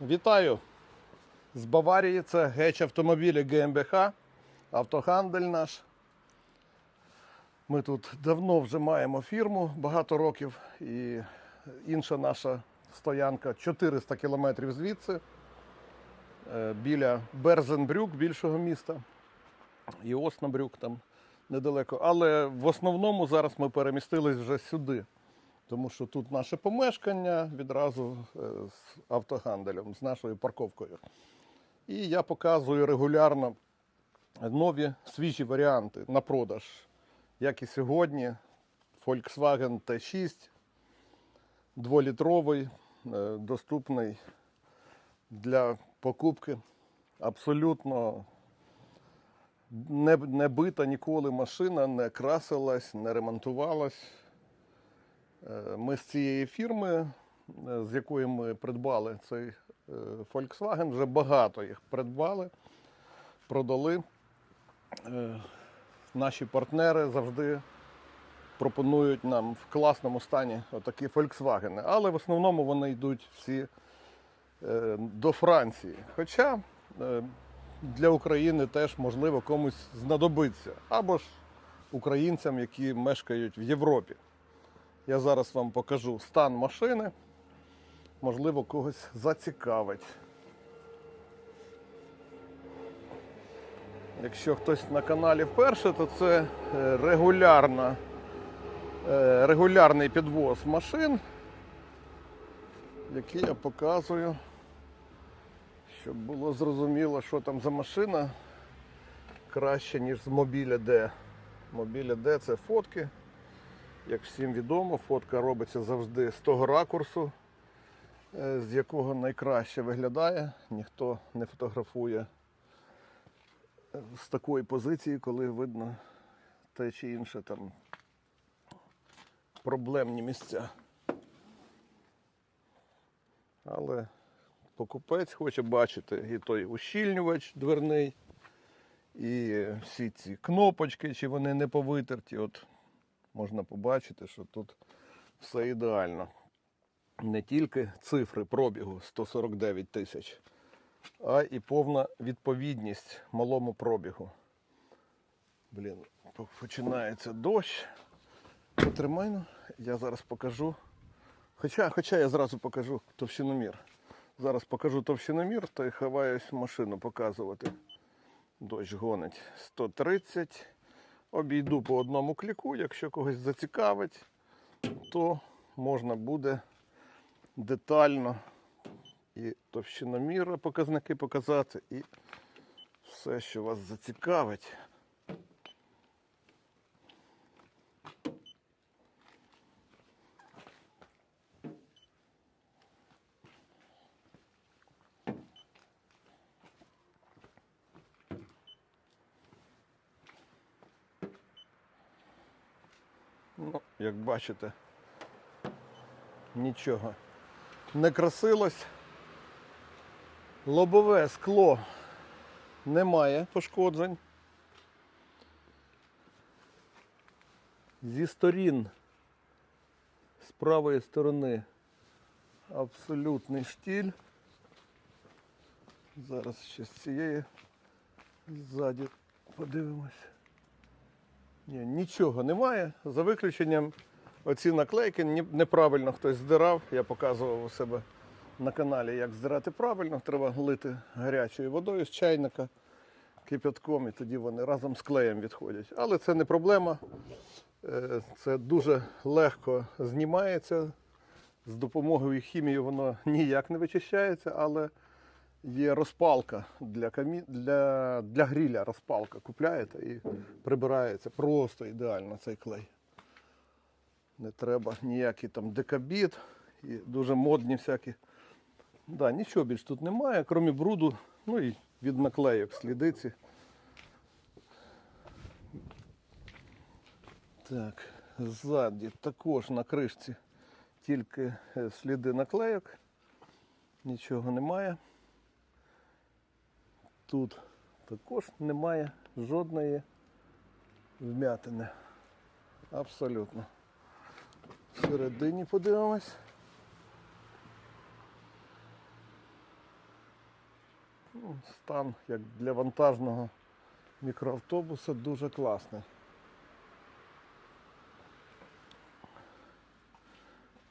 Вітаю! З Баварії це геч автомобілі ГМБХ, автогандель наш. Ми тут давно вже маємо фірму, багато років, і інша наша стоянка 400 кілометрів звідси, е, біля Берзенбрюк, більшого міста, і Оснабрюк там недалеко. Але в основному зараз ми перемістились вже сюди. Тому що тут наше помешкання відразу е, з автоганделем, з нашою парковкою. І я показую регулярно нові свіжі варіанти на продаж. Як і сьогодні, Volkswagen T6, 2-літровий, е, доступний для покупки. Абсолютно не, не бита ніколи машина, не красилась, не ремонтувалась. Е, Ми з цієї фірми, е, з якої ми придбали цей е, Volkswagen, вже багато їх придбали, продали. Наші партнери завжди пропонують нам в класному стані отакі Volkswagen. Але в основному вони йдуть всі до Франції. Хоча для України теж можливо комусь знадобиться. Або ж українцям, які мешкають в Європі. Я зараз вам покажу стан машини. Можливо, когось зацікавить. Якщо хтось на каналі вперше, то це е, регулярна, е, регулярний підвоз машин, який я показую, щоб було зрозуміло, що там за машина краще, ніж з мобіля D. Мобіля D це фотки. Як всім відомо, фотка робиться завжди з того ракурсу, е, з якого найкраще виглядає. Ніхто не фотографує е, з такої позиції, коли видно те чи інше там проблемні місця. Але покупець хоче бачити і той ущільнювач дверний, і всі ці кнопочки, чи вони не повитерті. От можна побачити, що тут все ідеально. Не тільки цифри пробігу 149 тисяч, а і повна відповідність малому пробігу. Блін, починається дощ. Потримай, ну, я зараз покажу. Хоча, хоча я зразу покажу товщиномір. Зараз покажу товщиномір, то й ховаюсь машину показувати. Дощ гонить 130. Обійду по одному кліку, якщо когось зацікавить, то можна буде детально і товщиноміра показники показати, і все, що вас зацікавить. Ну, як бачите, нічого не красилось. Лобове скло немає пошкоджень. Зі сторін, з правої сторони, абсолютний штіль. Зараз ще з цієї ззаді подивимось. Ні, нічого немає. За виключенням оці наклейки неправильно хтось здирав. Я показував у себе на каналі, як здирати правильно. Треба лити гарячою водою з чайника кипятком, і тоді вони разом з клеєм відходять. Але це не проблема. Е, Це дуже легко знімається. З допомогою хімії воно ніяк не вичищається, але є розпалка для, камі... для... для гріля розпалка. Купляєте і прибирається просто ідеально цей клей. Не треба ніякий там декабіт і дуже модні всякі. Да, нічого більш тут немає, крім бруду, ну і від наклейок слідиці. Так, ззаді також на кришці тільки е, сліди наклейок. Нічого немає. Тут також немає жодної вмятини. Абсолютно. Всередині подивимось. Ну, Стан як для вантажного мікроавтобуса дуже класний.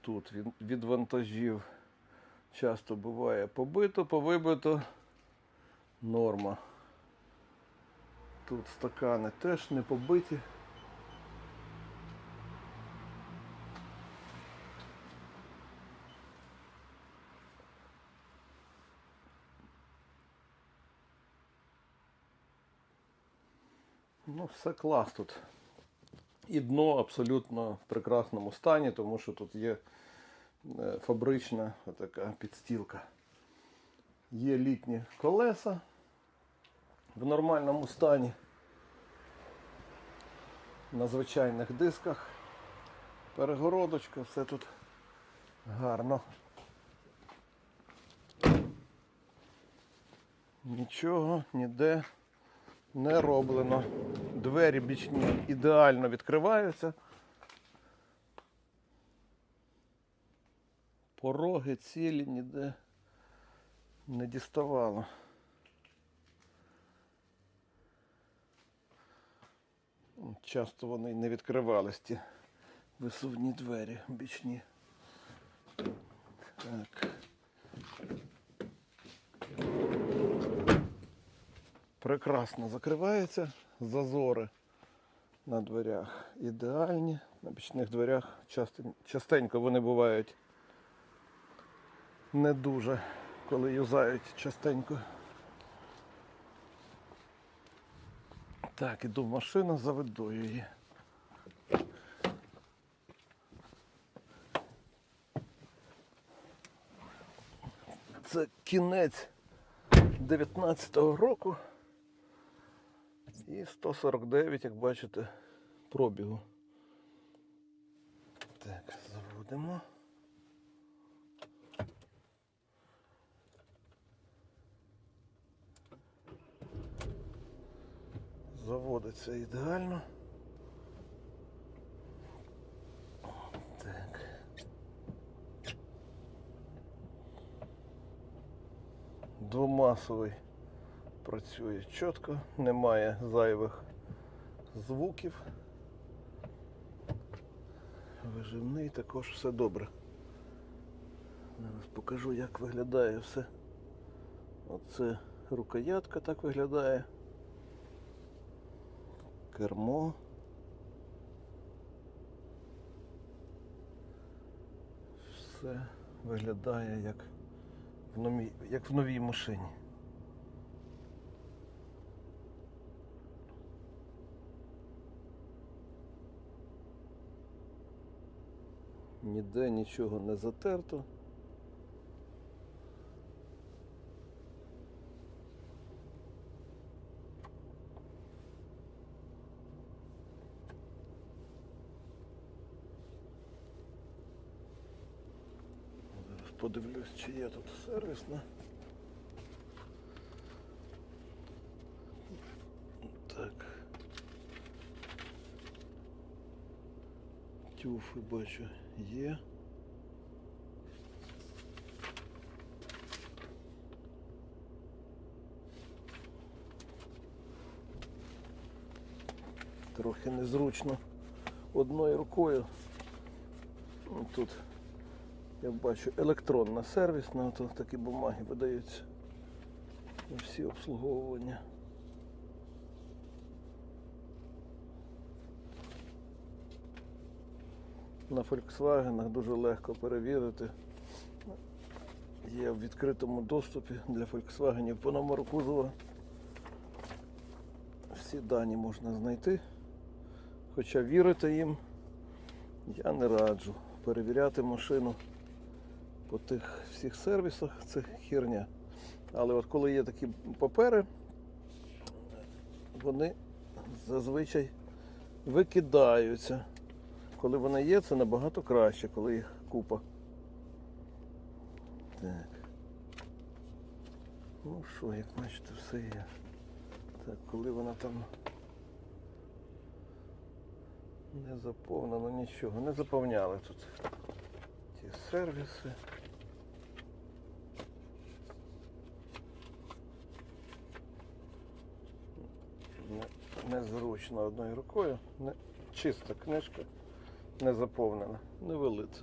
Тут від, від вантажів часто буває побито, повибито. Норма. Тут стакани теж не побиті. Ну, все клас тут. І дно абсолютно в прекрасному стані, тому що тут є е, фабрична така підстілка. Є літні колеса в нормальному стані. На звичайних дисках. Перегородочка, все тут гарно. Нічого ніде не роблено. Двері бічні ідеально відкриваються. Пороги цілі ніде не діставало. Часто вони не відкривались ті висувні двері бічні. Так. Прекрасно закривається. Зазори на дверях ідеальні. На бічних дверях частенько вони бувають не дуже, коли юзають частенько. Так, іду в машину, заведу її. Це кінець 19-го року. І 149, як бачите, пробігу. Так, заводимо. Заводиться ідеально. Так. Двомасовий працює чітко, немає зайвих звуків. Виживний також все добре. Зараз покажу, як виглядає все. Оце рукоятка так виглядає. Кермо. Все виглядає як в новій, як в новій машині. Ніде нічого не затерто. Зараз подивлюсь, чи є тут сервісна. Так. Тюфи бачу є. Трохи незручно одною рукою. Ну, Тут я бачу електронна сервісна, то такі бумаги видаються на всі обслуговування. На Volkswagen дуже легко перевірити. Є в відкритому доступі для Volkswagen по номеру кузова. Всі дані можна знайти. Хоча вірити їм я не раджу. Перевіряти машину по тих всіх сервісах це херня. Але от коли є такі папери, вони зазвичай викидаються. Коли вони є, це набагато краще, коли їх купа. Так. Ну що, як бачите, все є. Так, коли вона там не заповнено нічого, не заповняли тут ті сервіси. Незручно одною рукою. Не, чиста книжка, не заповнена. Не вели це.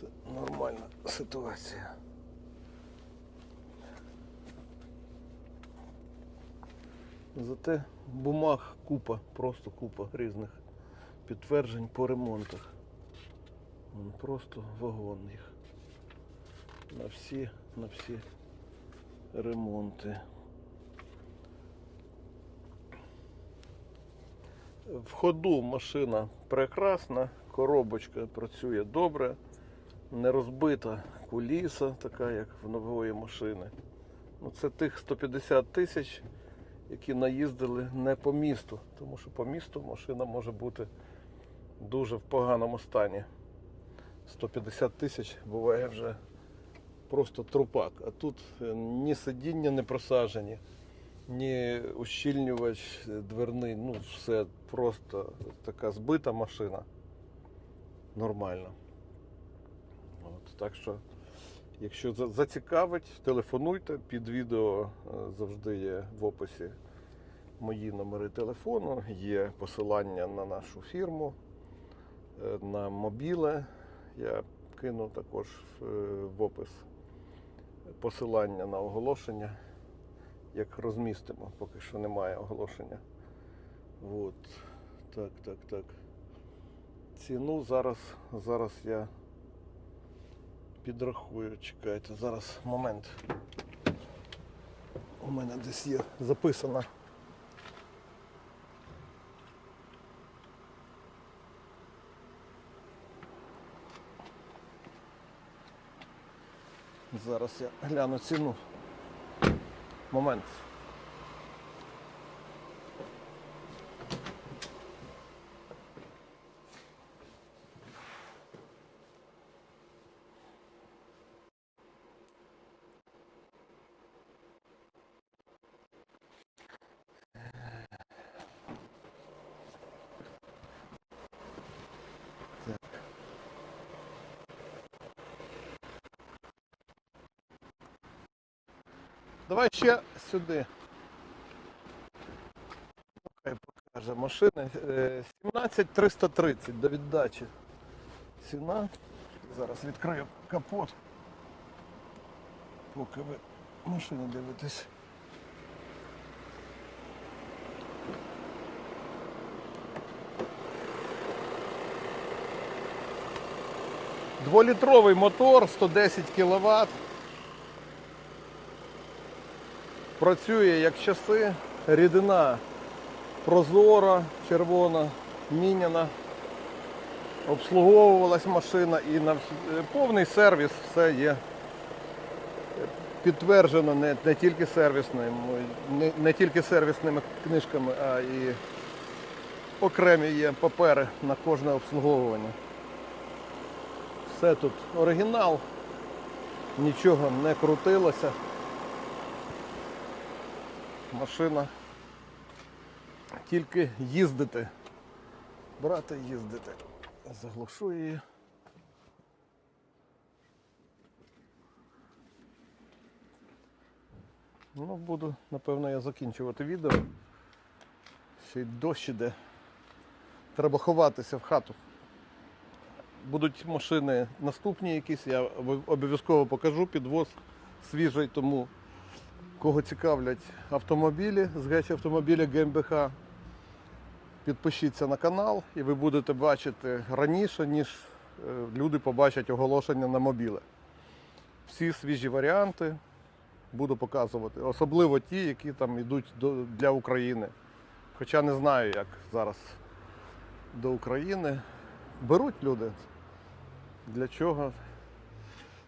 Це нормальна ситуація. Зате бумаг купа, просто купа різних підтверджень по ремонтах. Вон Просто вагон їх. На всі, на всі ремонти. В ходу машина прекрасна, коробочка працює добре, не розбита куліса, така як в нової машини. Ну, це тих 150 тисяч, які наїздили не по місту, тому що по місту машина може бути дуже в поганому стані. 150 тисяч буває вже просто трупак. А тут е, ні сидіння не просажені, ні ущільнювач дверний, ну все просто така збита машина. Нормально. От, так що, якщо зацікавить, телефонуйте. Під відео е, завжди є в описі мої номери телефону, є посилання на нашу фірму, е, на мобіле. Я кину також е, в опис посилання на оголошення, як розмістимо, поки що немає оголошення. От. Так, так, так. Ціну зараз, зараз я підрахую. Чекайте, зараз момент. У мене десь є записана. Зараз я гляну ціну. Момент. Давай ще сюди. Хай покаже машини. Е, 17330 до віддачі. Ціна. Зараз відкрию капот. Поки ви машину дивитесь. Дволітровий мотор, 110 кВт. Працює як часи, рідина прозора, червона, міняна. Обслуговувалась машина і на е, повний сервіс все є підтверджено не, не тільки сервісним, не, не тільки сервісними книжками, а і окремі є папери на кожне обслуговування. Все тут оригінал, нічого не крутилося. Машина тільки їздити. Брати їздити. Заглушу її. Ну, буду, напевно, я закінчувати відео. Ще й дощ іде. Треба ховатися в хату. Будуть машини наступні якісь, я обов'язково покажу підвоз свіжий, тому кого цікавлять автомобілі з геч автомобіля ГМБХ, підпишіться на канал і ви будете бачити раніше, ніж е, люди побачать оголошення на мобіле. Всі свіжі варіанти буду показувати, особливо ті, які там йдуть для України. Хоча не знаю, як зараз до України. Беруть люди. Для чого?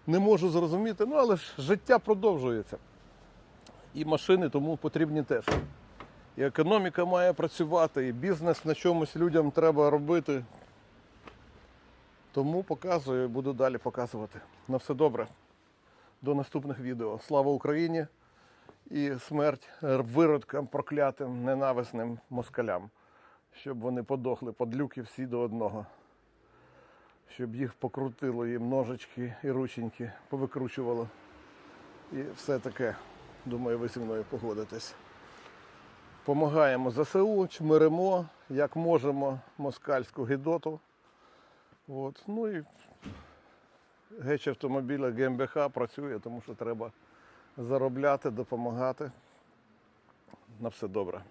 Не можу зрозуміти, ну але ж життя продовжується. І машини тому потрібні теж. І економіка має працювати, і бізнес на чомусь людям треба робити. Тому показую і буду далі показувати. На все добре. До наступних відео. Слава Україні і смерть виродкам проклятим, ненависним москалям. Щоб вони подохли, подлюки всі до одного. Щоб їх покрутило їм ножички і рученьки, повикручувало. І все таке. Думаю, ви зі мною погодитесь. Помагаємо ЗСУ, чмиримо, як можемо, москальську гідоту. От. Ну і геч автомобіля ГМБХ працює, тому що треба заробляти, допомагати. На все добре.